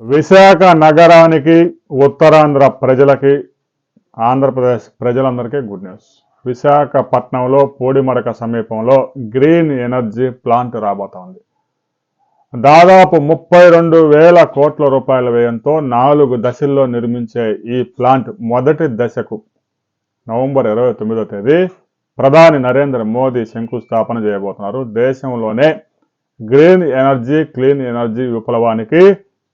విశాఖ నగరానికి ఉత్తరాంధ్ర ప్రజలకి ఆంధ్రప్రదేశ్ ప్రజలందరికీ గుడ్ న్యూస్. విశాఖపట్నంలో పోడిమడక సమీపంలో గ్రీన్ ఎనర్జీ ప్లాంట్ రాబోతోంది. దాదాపు ముప్పై రెండు వేల కోట్ల రూపాయల వ్యయంతో నాలుగు దశల్లో నిర్మించే ఈ ప్లాంట్ మొదటి దశకు నవంబర్ ఇరవై తొమ్మిదో తేదీ ప్రధాని నరేంద్ర మోదీ శంకుస్థాపన చేయబోతున్నారు. దేశంలోనే గ్రీన్ ఎనర్జీ క్లీన్ ఎనర్జీ విప్లవానికి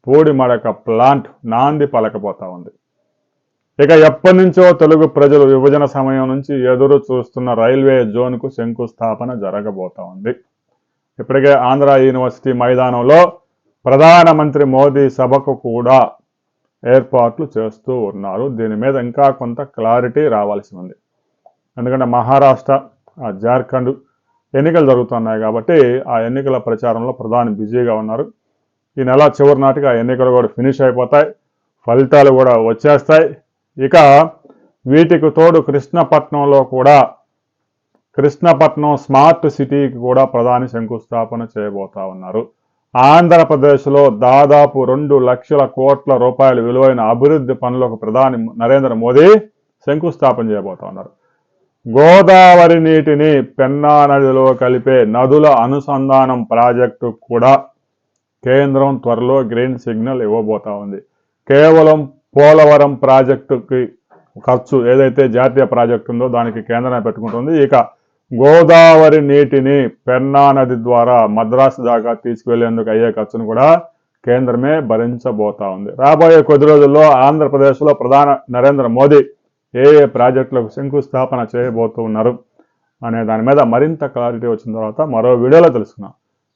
పూడిమడక ప్లాంట్ నాంది పలకపోతా ఉంది. ఇక ఎప్పటి నుంచో తెలుగు ప్రజలు విభజన సమయం నుంచి ఎదురు చూస్తున్న రైల్వే జోన్కు శంకుస్థాపన జరగబోతా ఉంది. ఇప్పటికే ఆంధ్ర యూనివర్సిటీ మైదానంలో ప్రధానమంత్రి మోదీ సభకు కూడా ఏర్పాట్లు చేస్తూ ఉన్నారు. దీని మీద ఇంకా కొంత క్లారిటీ రావాల్సి ఉంది. ఎందుకంటే మహారాష్ట్ర జార్ఖండ్ ఎన్నికలు జరుగుతున్నాయి కాబట్టి ఆ ఎన్నికల ప్రచారంలో ప్రధాని బిజీగా ఉన్నారు. ఈ నెల చివరి నాటికి ఆ ఎన్నికలు కూడా ఫినిష్ అయిపోతాయి. ఫలితాలు కూడా వచ్చేస్తాయి. ఇక వీటికి తోడు కృష్ణపట్నంలో కూడా కృష్ణపట్నం స్మార్ట్ సిటీకి కూడా ప్రధాని శంకుస్థాపన చేయబోతా ఉన్నారు. ఆంధ్రప్రదేశ్లో దాదాపు రెండు లక్షల కోట్ల రూపాయల విలువైన అభివృద్ధి పనులకు ప్రధాని నరేంద్ర మోదీ శంకుస్థాపన చేయబోతా ఉన్నారు. గోదావరి నీటిని పెన్నా నదిలో కలిపే నదుల అనుసంధానం ప్రాజెక్టు కూడా కేంద్రం త్వరలో గ్రీన్ సిగ్నల్ ఇవ్వబోతా ఉంది. కేవలం పోలవరం ప్రాజెక్టుకి ఖర్చు ఏదైతే జాతీయ ప్రాజెక్టు ఉందో దానికి కేంద్రం పెట్టుకుంటుంది. ఇక గోదావరి నీటిని పెన్నా నది ద్వారా మద్రాసు దాకా తీసుకువెళ్ళేందుకు అయ్యే ఖర్చును కూడా కేంద్రమే భరించబోతా ఉంది. రాబోయే కొద్ది రోజుల్లో ఆంధ్రప్రదేశ్లో ప్రధాన నరేంద్ర మోదీ ఏ ఏ ప్రాజెక్టులకు శంకుస్థాపన చేయబోతున్నారు అనే దాని మీద మరింత క్లారిటీ వచ్చిన తర్వాత మరో వీడియోలో తెలుసుకున్నాం